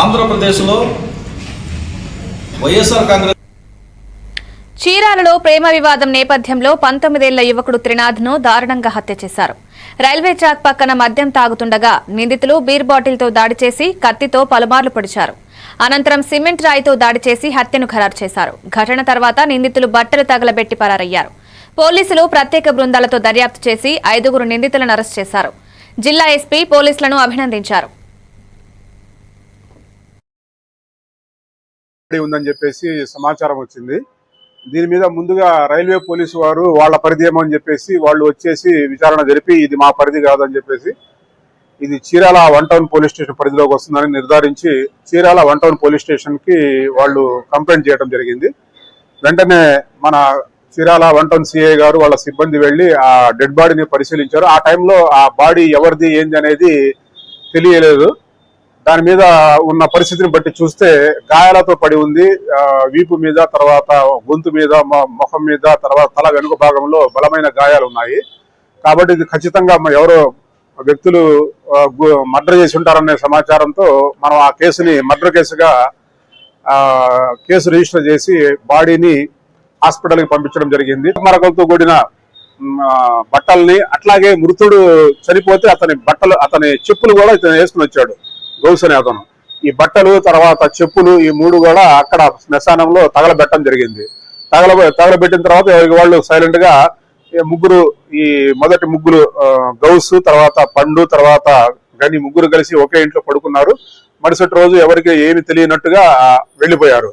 ఆంధ్రప్రదేశ్లో వైఎస్ఆర్ కాంగ్రెస్ చీరాలలో ప్రేమ వివాదం నేపథ్యంలో పంతొమ్మిదేళ్ళ యువకుడు త్రినాథ్ను దారుణంగా హత్య చేశారు. రైల్వే ట్రాక్ పక్కన మద్యం తాగుతుండగా నిందితులు బీర్ బాటిల్తో దాడి చేసి కత్తితో పలుమార్లు పొడిచారు. అనంతరం సిమెంట్ రాయితో దాడి చేసి హత్యను ఖరారు చేశారు. ఘటన తర్వాత నిందితులు బట్టలు తగలబెట్టి పరారయ్యారు. పోలీసులు ప్రత్యేక బృందాలతో దర్యాప్తు చేసి ఐదుగురు నిందితులను అరెస్ట్ చేశారు. జిల్లా ఎస్పీ పోలీసులను అభినందించారు. ఉందని చెప్పేసి సమాచారం వచ్చింది. దీని మీద ముందుగా రైల్వే పోలీసు వారు వాళ్ళ పరిధి ఏమో అని చెప్పేసి వాళ్ళు వచ్చేసి విచారణ జరిపి ఇది మా పరిధి కాదని చెప్పేసి ఇది Chirala one town police station పరిధిలోకి వస్తుందని నిర్ధారించి చీరాల వన్ టౌన్ పోలీస్ స్టేషన్కి వాళ్ళు కంప్లైంట్ చేయడం జరిగింది. వెంటనే మన చీరాల వన్ టౌన్ సిఐ గారు వాళ్ళ సిబ్బంది వెళ్ళి ఆ డెడ్ బాడీని పరిశీలించారు. ఆ టైంలో ఆ బాడీ ఎవరిది ఏంది అనేది తెలియలేదు. దాని మీద ఉన్న పరిస్థితిని బట్టి చూస్తే గాయాలతో పడి ఉంది. వీపు మీద తర్వాత గొంతు మీద ముఖం మీద తర్వాత తల వెనుక భాగంలో బలమైన గాయాలు ఉన్నాయి. కాబట్టి ఇది ఖచ్చితంగా ఎవరో వ్యక్తులు మర్డర్ చేసి ఉంటారనే సమాచారంతో మనం ఆ కేసుని మర్డర్ కేసుగా కేసు రిజిస్టర్ చేసి బాడీని హాస్పిటల్కి పంపించడం జరిగింది. మరకలతో కూడిన బట్టల్ని అట్లాగే మృతుడు చనిపోతే అతని బట్టలు అతని చెప్పులు కూడా ఇతను వేసుకుని వచ్చాడు. గౌస్ అనే అతను. ఈ బట్టలు తర్వాత చెప్పులు ఈ మూడు కూడా అక్కడ శ్మశానంలో తగలబెట్టడం జరిగింది. తగల తగలబెట్టిన తర్వాత ఎవరికి వాళ్ళు సైలెంట్గా ముగ్గురు ఈ మొదటి ముగ్గురు గౌసు గౌస్ తర్వాత పండు తర్వాత గని ముగ్గురు కలిసి ఒకే ఇంట్లో పడుకున్నారు. మరుసటి రోజు ఎవరికి ఏమి తెలియనట్టుగా వెళ్ళిపోయారు.